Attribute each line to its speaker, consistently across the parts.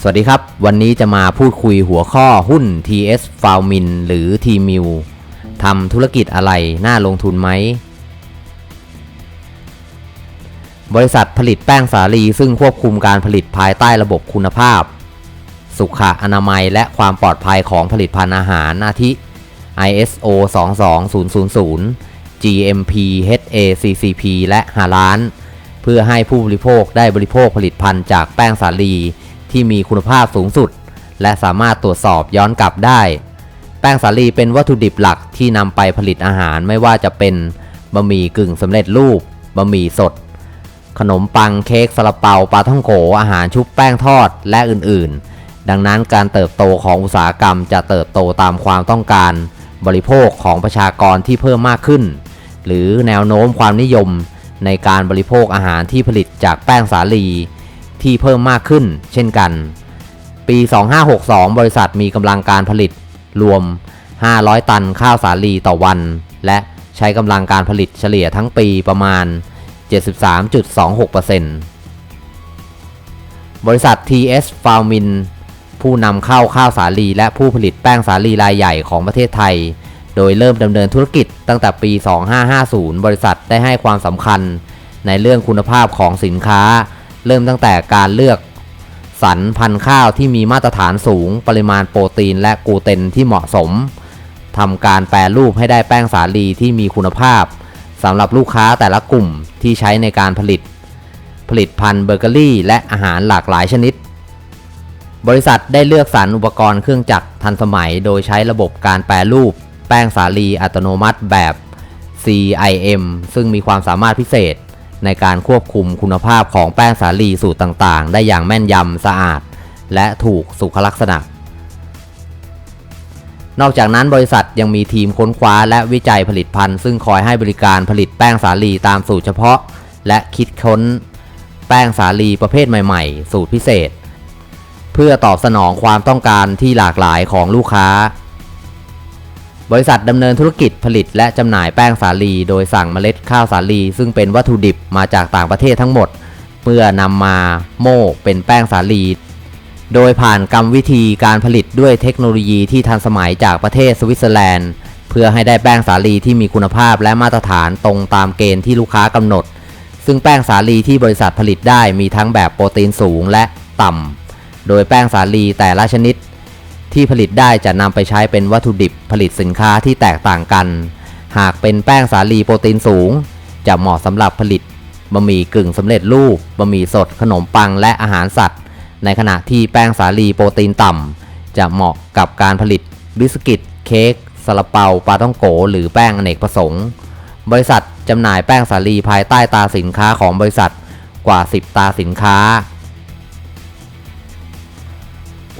Speaker 1: สวัสดีครับ วันนี้จะมาพูดคุยหัวข้อหุ้น TS f a l m i n หรือ t m i l ทำธุรกิจอะไรน่าลงทุนไหม บริษัทผลิตแป้งสาลีซึ่งควบคุมการผลิตภายใต้ระบบคุณภาพ สุขอนามัยและความปลอดภัยของผลิตภัณฑ์อาหารอาทิ ISO 22000 GMP HACCP และฮาลาน เพื่อให้ผู้บริโภคได้บริโภคผลิตภัณฑ์จากแป้งสาลีที่มีคุณภาพสูงสุด และสามารถตรวจสอบย้อนกลับได้ แป้งสาลีเป็นวัตถุดิบหลักที่นำไปผลิตอาหารไม่ว่าจะเป็นบะหมี่กึ่งสำเร็จรูปบะหมี่สด ขนมปังเค้กซาลาเปาปลาท่องโกอาหารชุบแป้งทอดและอื่นๆ ดังนั้นการเติบโตของอุตสาหกรรมจะเติบโตตามความต้องการ บริโภคของประชากรที่เพิ่มมากขึ้น หรือแนวโน้มความนิยมในการบริโภคอาหารที่ผลิตจากแป้งสาลี ที่เพิ่มมากขึ้น เช่นกัน ปี 2562 บริษัทมีกำลังการผลิตรวม 500 ตันข้าวสาลีต่อวัน และใช้กำลังการผลิตเฉลี่ยทั้งปีประมาณ 73.26%บริษัท TS f a r m i n ผู้นำเข้าข้าวสาลีและผู้ผลิตแป้งสาลีรายใหญ่ของประเทศไทย โดยเริ่มดำเนินธุรกิจตั้งแต่ปี 2550 บริษัทได้ให้ความสำคัญในเรื่องคุณภาพของสินค้า เริ่มตั้งแต่การเลือกสรรพันธุ์ข้าวที่มีมาตรฐานสูง ปริมาณโปรตีนและกลูเตนที่เหมาะสมทำการแปรรูปให้ได้แป้งสาลีที่มีคุณภาพ สำหรับลูกค้าแต่ละกลุ่มที่ใช้ในการผลิต ผลิตภัณฑ์เบเกอรี่ และอาหารหลากหลายชนิด บริษัทได้เลือกสรรอุปกรณ์เครื่องจักรทันสมัย โดยใช้ระบบการแปรรูป แป้งสาลีอัตโนมัติแบบ CIM ซึ่งมีความสามารถพิเศษในการควบคุมคุณภาพของแป้งสาลีสูตรต่างๆ ได้อย่างแม่นยำสะอาด และถูกสุขลักษณะ นอกจากนั้นบริษัทยังมีทีมค้นคว้าและวิจัยผลิตภัณฑ์ ซึ่งคอยให้บริการผลิตแป้งสาลีตามสูตรเฉพาะ และคิดค้น แป้งสาลีประเภทใหม่ๆ สูตรพิเศษ เพื่อตอบสนองความต้องการที่หลากหลายของลูกค้า บริษัทดำเนินธุรกิจผลิตและจำหน่ายแป้งสาลี โดยสั่งเมล็ดข้าวสาลี ซึ่งเป็นวัตถุดิบมาจากต่างประเทศทั้งหมด เพื่อนำมาโม่เป็นแป้งสาลี โดยผ่านกรรมวิธีการผลิตด้วยเทคโนโลยีที่ทันสมัยจากประเทศสวิตเซอร์แลนด์ เพื่อให้ได้แป้งสาลีที่มีคุณภาพและมาตรฐานตรงตามเกณฑ์ที่ลูกค้ากำหนด ซึ่งแป้งสาลีที่บริษัทผลิตได้มีทั้งแบบโปรตีนสูงและต่ำ โดยแป้งสาลีแต่ละชนิด ที่ผลิตได้จะนำไปใช้เป็นวัตถุดิบผลิตสินค้าที่แตกต่างกัน หากเป็นแป้งสาลีโปรตีนสูง จะเหมาะสำหรับผลิตบะหมี่กึ่งสำเร็จรูปบะหมี่สดขนมปังและอาหารสัตว์ ในขณะที่แป้งสาลีโปรตีนต่ำจะเหมาะกับการผลิตบิสกิต เค้กซาลาเปาปาต้องโก หรือแป้งอเนกประสงค์ บริษัทจำหน่ายแป้งสาลีภายใต้ตาสินค้าของบริษัทกว่า 10 ตาสินค้า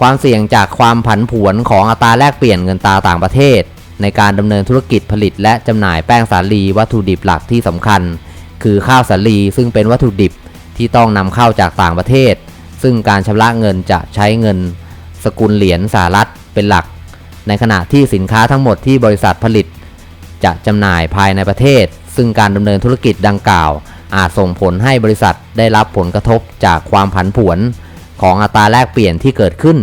Speaker 1: ความเสี่ยงจากความผันผวนของอัตราแลกเปลี่ยนเงินตราต่างประเทศ ในการดำเนินธุรกิจผลิตและจำหน่ายแป้งสาลีวัตถุดิบหลักที่สำคัญ คือข้าวสาลีซึ่งเป็นวัตถุดิบที่ต้องนำเข้าจากต่างประเทศ ซึ่งการชำระเงินจะใช้เงินสกุลเหรียญสหรัฐเป็นหลัก ในขณะที่สินค้าทั้งหมดที่บริษัทผลิต จะจำหน่ายภายในประเทศ ซึ่งการดำเนินธุรกิจดังกล่าว อาจส่งผลให้บริษัทได้รับผลกระทบจากความผันผวนของอัตราแลกเปลี่ยนที่เกิดขึ้น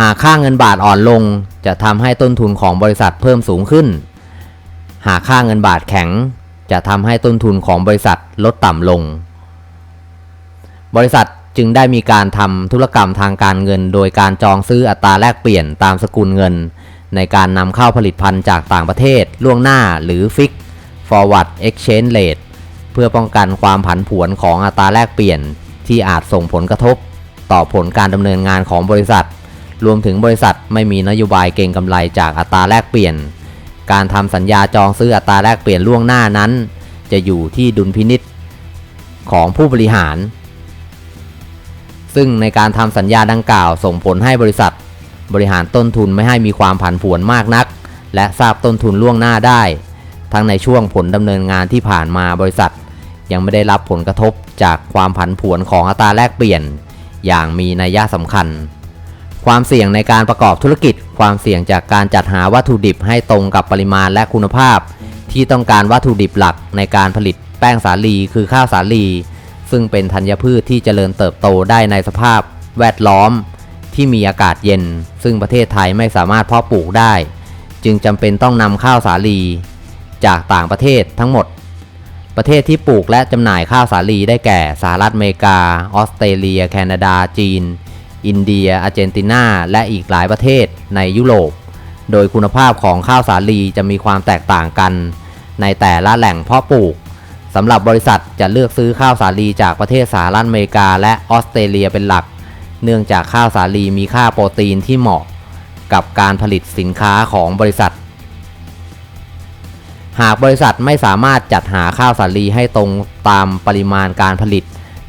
Speaker 1: หากค่าเงินบาทอ่อนลงจะทำให้ต้นทุนของบริษัทเพิ่มสูงขึ้น หากค่าเงินบาทแข็ง จะทำให้ต้นทุนของบริษัทลดต่ำลง บริษัท จึงได้มีการทำธุรกรรมทางการเงิน โดยการจองซื้ออัตราแลกเปลี่ยนตามสกุลเงิน ในการนำเข้าผลิตภัณฑ์จากต่างประเทศ ล่วงหน้าหรือ Fix Forward Exchange Rate เพื่อป้องกันความผันผวนของอัตราแลกเปลี่ยน ที่อาจส่งผลกระทบ ต่อผลการดำเนินงานของบริษัท รวมถึงบริษัทไม่มีนโยบายเก็งกำไรจากอัตราแลกเปลี่ยน การทำสัญญาจองซื้ออัตราแลกเปลี่ยนล่วงหน้านั้น จะอยู่ที่ดุลพินิษของผู้บริหาร ซึ่งในการทำสัญญาดังกล่าวส่งผลให้บริษัท บริหารต้นทุนไม่ให้มีความผันผวนมากนัก และทราบต้นทุนล่วงหน้าได้ ทั้งในช่วงผลดำเนินงานที่ผ่านมาบริษัท ยังไม่ได้รับผลกระทบจากความผันผวนของอัตราแลกเปลี่ยน อย่างมีนัยยะสำคัญ ความเสี่ยงในการประกอบธุรกิจ ความเสี่ยงจากการจัดหาวัตถุดิบให้ตรงกับปริมาณและคุณภาพ ที่ต้องการวัตถุดิบหลักในการผลิตแป้งสาลีคือข้าวสาลี ซึ่งเป็นธัญพืชที่เจริญเติบโตได้ในสภาพแวดล้อมที่มีอากาศเย็น ซึ่งประเทศไทยไม่สามารถเพาะปลูกได้ จึงจำเป็นต้องนำข้าวสาลี จากต่างประเทศทั้งหมด ประเทศที่ปลูกและจำหน่ายข้าวสาลีได้แก่สหรัฐอเมริกา ออสเตรเลีย แคนาดา จีน อินเดีย อาร์เจนตินา และอีกหลายประเทศในยุโรป โดยคุณภาพของข้าวสาลีจะมีความแตกต่างกัน ในแต่ละแหล่งเพาะปลูก สำหรับบริษัทจะเลือกซื้อข้าวสาลีจากประเทศสหรัฐอเมริกาและออสเตรเลียเป็นหลัก เนื่องจากข้าวสาลีมีค่าโปรตีนที่เหมาะกับการผลิตสินค้าของบริษัท หากบริษัทไม่สามารถจัดหาข้าวสาลีให้ตรงตามปริมาณการผลิต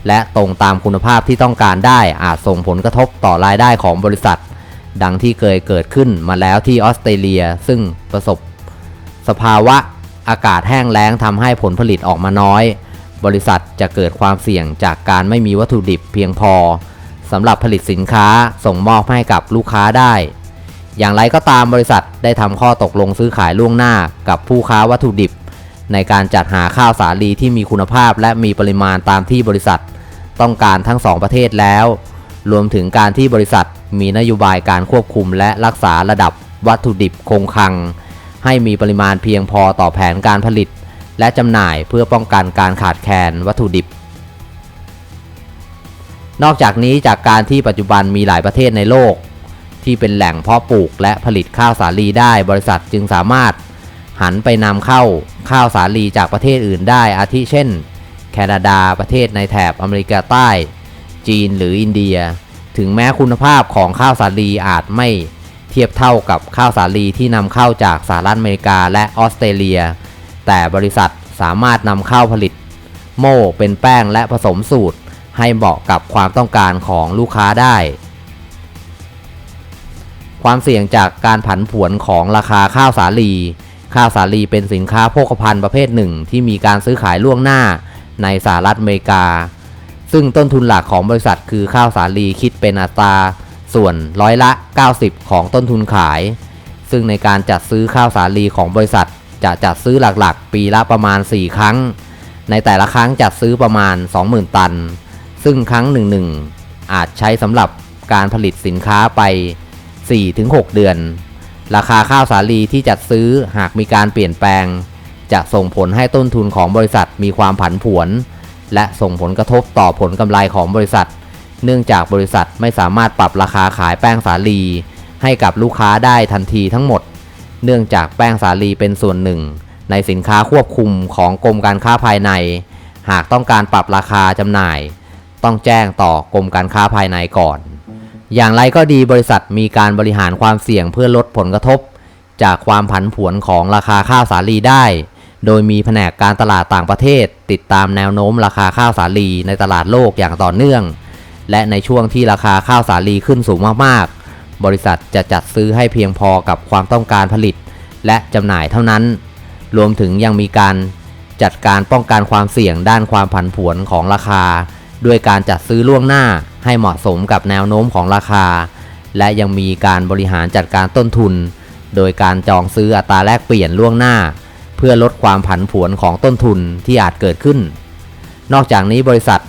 Speaker 1: และตรงตามคุณภาพที่ต้องการได้อาจส่งผลกระทบต่อรายได้ของบริษัท ดังที่เคยเกิดขึ้นมาแล้วที่ออสเตรเลียซึ่งประสบสภาวะ อากาศแห้งแล้งทำให้ผลผลิตออกมาน้อย บริษัทจะเกิดความเสี่ยงจากการไม่มีวัตถุดิบเพียงพอสำหรับผลิตสินค้าส่งมอบให้กับลูกค้าได้ อย่างไรก็ตามบริษัทได้ทำข้อตกลงซื้อขายล่วงหน้ากับผู้ค้าวัตถุดิบ ในการจัดหาข้าวสาลีที่มีคุณภาพและมีปริมาณตามที่บริษัท ต้องการทั้งสองประเทศแล้ว รวมถึงการที่บริษัทมีนโยบายการควบคุมและรักษาระดับวัตถุดิบคงคลัง ให้มีปริมาณเพียงพอต่อแผนการผลิต และจำหน่ายเพื่อป้องกันการขาดแคลนวัตถุดิบ นอกจากนี้จากการที่ปัจจุบันมีหลายประเทศในโลก ที่เป็นแหล่งเพาะปลูกและผลิตข้าวสาลีได้บริษัทจึงสามารถหันไปนำเข้าข้าวสาลีจากประเทศอื่นได้ อาทิเช่น แคนาดาประเทศในแถบอเมริกาใต้ จีนหรืออินเดีย ถึงแม้คุณภาพของข้าวสาลีอาจไม่ ทียบเท่ากับข้าวสาลีที่นำเข้าจากสหรัฐอเมริกาและออสเตรเลีย แต่บริษัทสามารถนำเข้าผลิต โม่เป็นแป้งและผสมสูตร ให้เหมาะกับความต้องการของลูกค้าได้ ความเสี่ยงจากการผันผวนของราคาข้าวสาลี ข้าวสาลีเป็นสินค้าโภคภัณฑ์ประเภทหนึ่ง ที่มีการซื้อขายล่วงหน้าในสหรัฐอเมริกา ซึ่งต้นทุนหลักของบริษัทคือข้าวสาลีคิดเป็นอัตรา ส่วนร้อยละ 90 ของต้นทุนขาย ซึ่งในการจัดซื้อข้าวสาลีของบริษัท จะจัดซื้อหลักๆ ปีละประมาณ 4 ครั้ง ในแต่ละครั้งจัดซื้อประมาณ 20,000 ตัน ซึ่งครั้งหนึ่งๆอาจใช้สำหรับการผลิตสินค้าไป 4-6 เดือน ราคาข้าวสาลีที่จัดซื้อหากมีการเปลี่ยนแปลง จะส่งผลให้ต้นทุนของบริษัทมีความผันผวน และส่งผลกระทบต่อผลกำไรของบริษัท เนื่องจากบริษัทไม่สามารถปรับราคาขายแป้งสาลี ให้กับลูกค้าได้ทันทีทั้งหมด เนื่องจากแป้งสาลีเป็นส่วนหนึ่ง ในสินค้าควบคุมของกรมการค้าภายใน หากต้องการปรับราคาจำหน่าย ต้องแจ้งต่อกรมการค้าภายในก่อน อย่างไรก็ดีบริษัทมีการบริหารความเสี่ยงเพื่อลดผลกระทบ จากความผันผวนของราคาข้าวสาลีได้โดยมีแผนกการตลาดต่างประเทศ ติดตามแนวโน้มราคาข้าวสาลีในตลาดโลกอย่างต่อเนื่อง และในช่วงที่ราคาข้าวสาลีขึ้นสูงมากๆ บริษัทจะจัดซื้อให้เพียงพอกับความต้องการผลิต และจำหน่ายเท่านั้น รวมถึงยังมีการจัดการป้องกันความเสี่ยงด้านความผันผวนของราคา ด้วยการจัดซื้อล่วงหน้าให้เหมาะสมกับแนวโน้มของราคา และยังมีการบริหารจัดการต้นทุน โดยการจองซื้ออัตราแลกเปลี่ยนล่วงหน้า เพื่อลดความผันผวนของต้นทุนที่อาจเกิดขึ้น นอกจากนี้บริษัท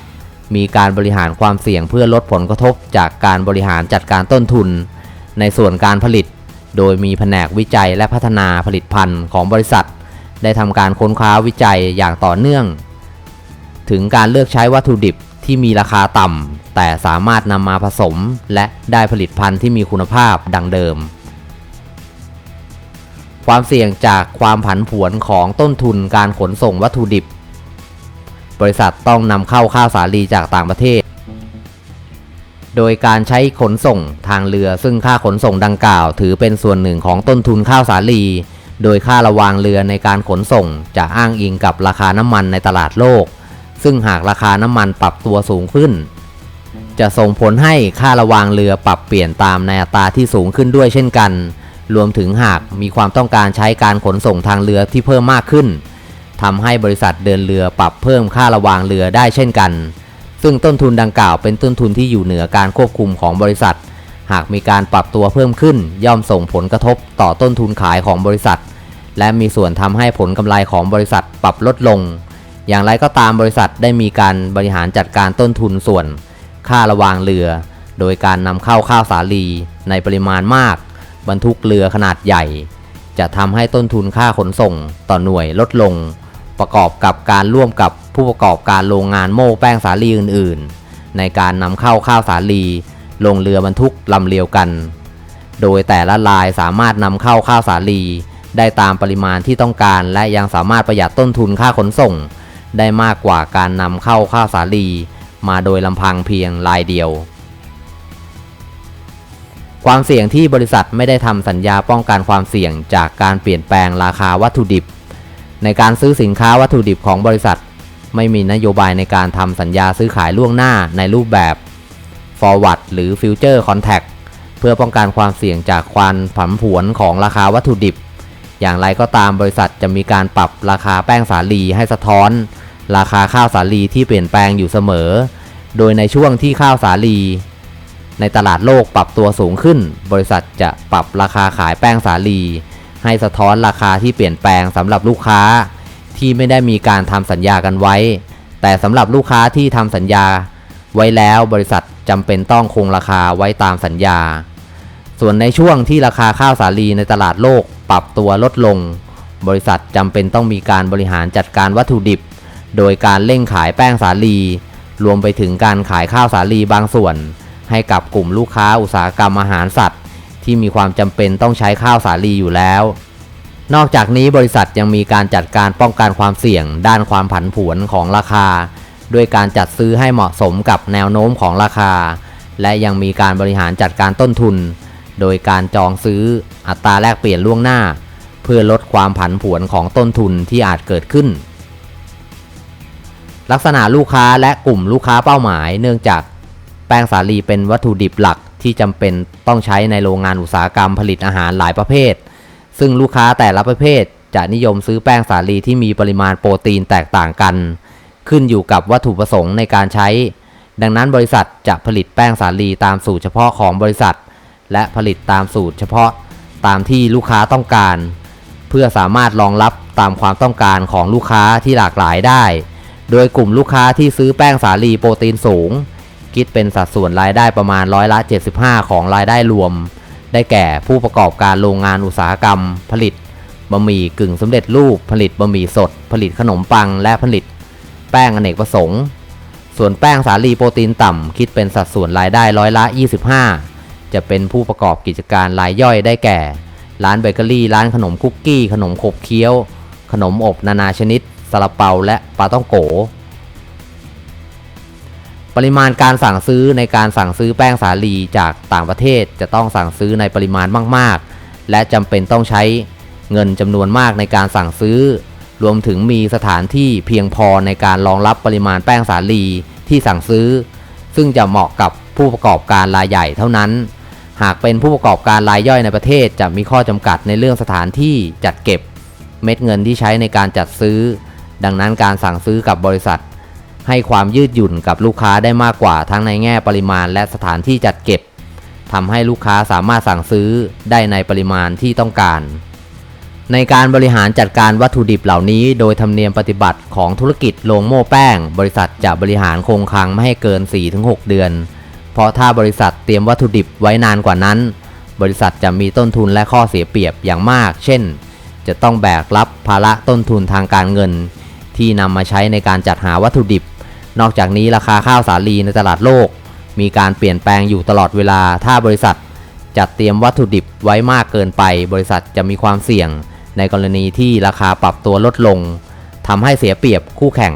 Speaker 1: มีการบริหารความเสี่ยงเพื่อลดผลกระทบจากการบริหารจัดการต้นทุน ในส่วนการผลิต โดยมีแผนกวิจัยและพัฒนาผลิตภัณฑ์ของบริษัท ได้ทำการค้นคว้าวิจัยอย่างต่อเนื่อง ถึงการเลือกใช้วัตถุดิบที่มีราคาต่ำแต่สามารถนำมาผสม และได้ผลิตภัณฑ์ที่มีคุณภาพดังเดิม ความเสี่ยงจากความผันผวนของต้นทุนการขนส่งวัตถุดิบ บริษัทต้องนำเข้าข้าวสาลีจากต่างประเทศ โดยการใช้ขนส่งทางเรือซึ่งค่าขนส่งดังกล่าว ถือเป็นส่วนหนึ่งของต้นทุนข้าวสาลี โดยค่าระวางเรือในการขนส่งจะอ้างอิงกับราคาน้ำมันในตลาดโลก ซึ่งหากราคาน้ำมันปรับตัวสูงขึ้น จะส่งผลให้ค่าระวางเรือปรับเปลี่ยนตามในอัตราที่สูงขึ้นด้วยเช่นกัน รวมถึงหากมีความต้องการใช้การขนส่งทางเรือที่เพิ่มมากขึ้น ทำให้บริษัทเดินเรือปรับเพิ่มค่าระวางเรือได้เช่นกัน ซึ่งต้นทุนดังกล่าวเป็นต้นทุนที่อยู่เหนือการควบคุมของบริษัท หากมีการปรับตัวเพิ่มขึ้นย่อมส่งผลกระทบต่อต้นทุนขายของบริษัท และมีส่วนทำให้ผลกำไรของบริษัทปรับลดลง อย่างไรก็ตามบริษัทได้มีการบริหารจัดการต้นทุนส่วน ค่าระวางเรือ โดยการนำเข้าข้าวสาลีในปริมาณมาก บรรทุกเรือขนาดใหญ่ จะทำให้ต้นทุนค่าขนส่งต่อหน่วยลดลง ประกอบกับการร่วมกับผู้ประกอบการโรงงานโม่แป้งสาลีอื่น ๆ ในการนำเข้าข้าวสาลีลงเรือบรรทุกลำเลียวกัน โดยแต่ละลายสามารถนำเข้าข้าวสาลีได้ตามปริมาณที่ต้องการ และยังสามารถประหยัดต้นทุนค่าขนส่ง ได้มากกว่าการนำเข้าข้าวสาลีมาโดยลำพังเพียงลายเดียว ความเสี่ยงที่บริษัทไม่ได้ทำสัญญาป้องกันความเสี่ยงจากการเปลี่ยนแปลงราคาวัตถุดิบ ในการซื้อสินค้าวัตถุดิบของบริษัท ไม่มีนโยบายในการทำสัญญาซื้อขายล่วงหน้าในรูปแบบ forward หรือ future contract เพื่อป้องกันความเสี่ยงจากความผันผวนของราคาวัตถุดิบ อย่างไรก็ตามบริษัทจะมีการปรับราคาแป้งสาลีให้สะท้อน ราคาข้าวสาลีที่เปลี่ยนแปลงอยู่เสมอ โดยในช่วงที่ข้าวสาลี ในตลาดโลกปรับตัวสูงขึ้น บริษัทจะปรับราคาขายแป้งสาลี ให้สะท้อนราคาที่เปลี่ยนแปลงสำหรับลูกค้าที่ไม่ได้มีการทำสัญญากันไว้ แต่สำหรับลูกค้าที่ทำสัญญา ไว้แล้วบริษัทจำเป็นต้องคงราคาไว้ตามสัญญา ส่วนในช่วงที่ราคาข้าวสาลีในตลาดโลกปรับตัวลดลง บริษัทจำเป็นต้องมีการบริหารจัดการวัตถุดิบ โดยการเร่งขายแป้งสาลี รวมไปถึงการขายข้าวสาลีบางส่วน ให้กับกลุ่มลูกค้าอุตสาหกรรมอาหารสัตว์ ที่มีความจำเป็นต้องใช้ข้าวสาลีอยู่แล้ว นอกจากนี้บริษัทยังมีการจัดการป้องกันความเสี่ยง ด้านความผันผวนของราคา ด้วยการจัดซื้อให้เหมาะสมกับแนวโน้มของราคา และยังมีการบริหารจัดการต้นทุน โดยการจองซื้ออัตราแลกเปลี่ยนล่วงหน้า เพื่อลดความผันผวนของต้นทุนที่อาจเกิดขึ้น ลักษณะลูกค้าและกลุ่มลูกค้าเป้าหมาย เนื่องจากแป้งสาลีเป็นวัตถุดิบหลัก ที่จำเป็นต้องใช้ในโรงงานอุตสาหกรรมผลิตอาหารหลายประเภท ซึ่งลูกค้าแต่ละประเภทจะนิยมซื้อแป้งสาลีที่มีปริมาณโปรตีนแตกต่างกัน ขึ้นอยู่กับวัตถุประสงค์ในการใช้ ดังนั้นบริษัทจะผลิตแป้งสาลีตามสูตรเฉพาะของบริษัท และผลิตตามสูตรเฉพาะตามที่ลูกค้าต้องการ เพื่อสามารถรองรับตามความต้องการของลูกค้าที่หลากหลายได้ โดยกลุ่มลูกค้าที่ซื้อแป้งสาลีโปรตีนสูง คิดเป็นสัดส่วนรายได้ประมาณร้อยละ 75 ของรายได้รวม ได้แก่ผู้ประกอบการโรงงานอุตสาหกรรม ผลิตบะหมี่กึ่งสำเร็จรูป ผลิตบะหมี่สด ผลิตขนมปัง และผลิต แป้งอเนกประสงค์ ส่วนแป้งสาลีโปรตีนต่ำคิดเป็นสัดส่วนรายได้ร้อยละ 25 จะเป็นผู้ประกอบกิจการรายย่อยได้แก่ ร้านเบเกอรี่ ร้านขนมคุกกี้ ขนมขบเคี้ยว ขนมอบนานาชนิดซาลาเปาและปลาต้องโก ปริมาณการสั่งซื้อในการสั่งซื้อแป้งสาลีจากต่างประเทศจะต้องสั่งซื้อในปริมาณมาก ๆ และจำเป็นต้องใช้เงินจำนวนมากในการสั่งซื้อ รวมถึงมีสถานที่เพียงพอในการรองรับปริมาณแป้งสาลีที่สั่งซื้อ ซึ่งจะเหมาะกับผู้ประกอบการรายใหญ่เท่านั้น หากเป็นผู้ประกอบการรายย่อยในประเทศจะมีข้อจำกัดในเรื่องสถานที่จัดเก็บ เม็ดเงินที่ใช้ในการจัดซื้อ ดังนั้นการสั่งซื้อกับบริษัท ให้ความยืดหยุ่นกับลูกค้าได้มากกว่าทั้งในแง่ปริมาณและสถานที่จัดเก็บทำให้ลูกค้าสามารถสั่งซื้อได้ในปริมาณที่ต้องการ ในการบริหารจัดการวัตถุดิบเหล่านี้ โดยธรรมเนียมปฏิบัติของธุรกิจโรงโม่แป้ง บริษัทจะบริหารคงคลังไม่ให้เกิน 4-6 เดือน เพราะถ้าบริษัทเตรียมวัตถุดิบไว้นานกว่านั้น บริษัทจะมีต้นทุนและข้อเสียเปรียบอย่างมาก เช่น จะต้องแบกรับภาระต้นทุนทางการเงิน ที่นำมาใช้ในการจัดหาวัตถุดิบ นอกจากนี้ราคาข้าวสาลีในตลาดโลก มีการเปลี่ยนแปลงอยู่ตลอดเวลา ถ้าบริษัทจัดเตรียมวัตถุดิบไว้มากเกินไป บริษัทจะมีความเสี่ยง ในกรณีที่ราคาปรับตัวลดลงทำให้เสียเปรียบคู่แข่ง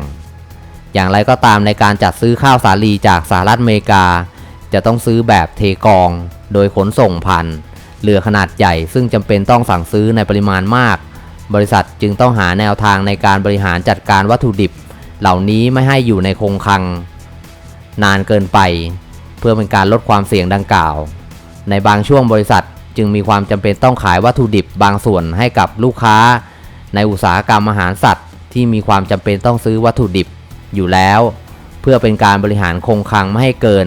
Speaker 1: อย่างไรก็ตามในการจัดซื้อข้าวสาลีจากสหรัฐอเมริกา จะต้องซื้อแบบเทกอง โดยขนส่งผ่านเรือขนาดใหญ่ ซึ่งจำเป็นต้องสั่งซื้อในปริมาณมาก บริษัทจึงต้องหาแนวทางในการบริหารจัดการวัตถุดิบ เหล่านี้ไม่ให้อยู่ในคงคัง นานเกินไป เพื่อเป็นการลดความเสี่ยงดังกล่าว ในบางช่วงบริษัทจึงมีความจำเป็นต้องขายวัตถุดิบบางส่วนให้กับลูกค้า ในอุตสาหกรรมอาหารสัตว์ ที่มีความจำเป็นต้องซื้อวัตถุดิบอยู่แล้ว เพื่อเป็นการบริหารคงคลังไม่ให้เกิน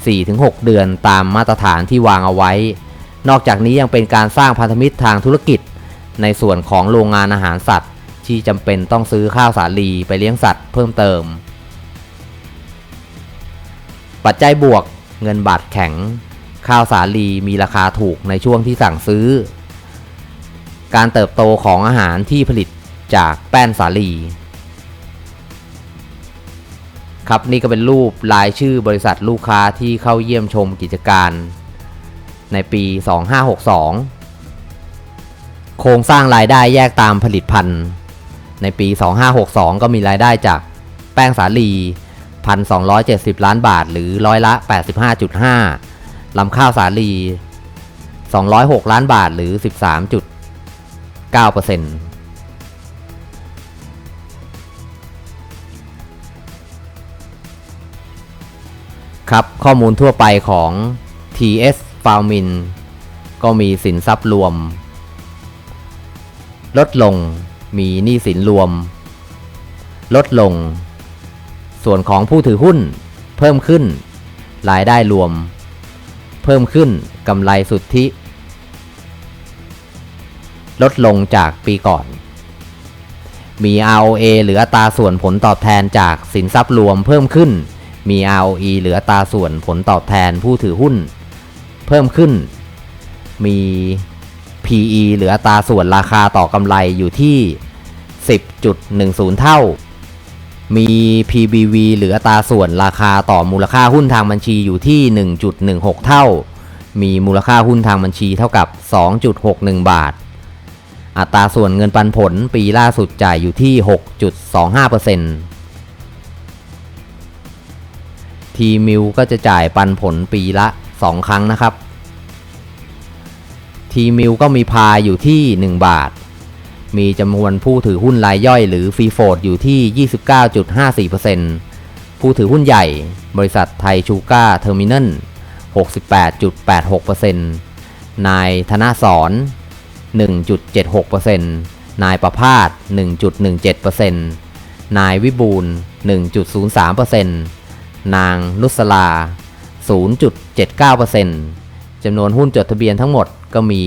Speaker 1: 4-6 เดือนตามมาตรฐานที่วางเอาไว้ นอกจากนี้ยังเป็นการสร้างพันธมิตรทางธุรกิจ ในส่วนของโรงงานอาหารสัตว์ ที่จำเป็นต้องซื้อข้าวสาลีไปเลี้ยงสัตว์เพิ่มเติม ปัจจัยบวกเงินบาทแข็ง ข้าวสาลีมีราคาถูกในช่วงที่สั่งซื้อ การเติบโตของอาหารที่ผลิตจากแป้นสาลี ครับนี่ก็เป็นรูปรายชื่อบริษัทลูกค้าที่เข้าเยี่ยมชมกิจการในปี 2562 โครงสร้างรายได้แยกตามผลิตภัณฑ์ ในปี 2562 ก็มีรายได้จากแป้งสาลี 1,270 ล้านบาท หรือร้อยละ 85.5ลำข้าวสาลี 206 ล้านบาท หรือ 13.9%ครับ ข้อมูลทั่วไปของ TS f a r m i n ก็มีสินทรัพย์รวม ลดลง มีหนี้สินรวม ลดลง ส่วนของผู้ถือหุ้น เพิ่มขึ้น รายได้รวม เพิ่มขึ้นกำไรสุทธิ ลดลงจากปีก่อน มี ROA หรืออัตราส่วนผลตอบแทนจากสินทรัพย์รวมเพิ่มขึ้น มี ROE หรืออัตราส่วนผลตอบแทนผู้ถือหุ้น เพิ่มขึ้น มี PE หรืออัตราส่วนราคาต่อกำไรอยู่ที่ 10.10 เท่า มี PBV หรืออัตราส่วนราคาต่อมูลค่าหุ้นทางบัญชีอยู่ที่ 1.16 เท่า มีมูลค่าหุ้นทางบัญชีเท่ากับ 2.61 บาท อัตราส่วนเงินปันผลปีล่าสุดจ่ายอยู่ที่ 6.25%ทีมิวก็จะจ่ายปันผลปีละ 2 ครั้งนะครับ ทีมิวก็มีพายอยู่ที่ 1 บาท มีจำนวนผู้ถือหุ้นรายย่อยหรือฟรีโฟดอยู่ที่ 29.54%ผู้ถือหุ้นใหญ่ บริษัทไทยชูก้าเทอร์มินอล68.86%นายธนสอน1.76%นายประพาส 1.17%นายวิบูล1.03%นางนุสลา 0.79%จำนวนหุ้นจดทะเบียนทั้งหมด ก็มี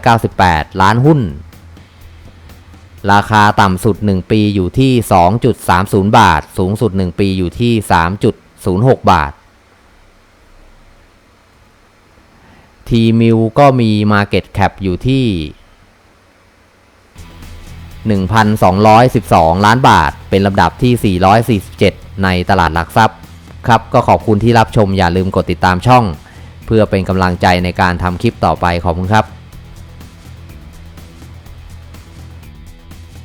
Speaker 1: 398 ล้านหุ้น ราคาต่ำสุด 1 ปีอยู่ที่ 2.30 บาท สูงสุด 1 ปีอยู่ที่ 3.06 บาททีมิวก็มี Market Cap อยู่ที่ 1,212 ล้านบาท เป็นลำดับที่ 447 ในตลาดหลักทรัพย์ ครับ ก็ขอบคุณที่รับชมอย่าลืมกดติดตามช่อง เพื่อเป็นกำลังใจในการทำคลิปต่อไปขอบคุณครับ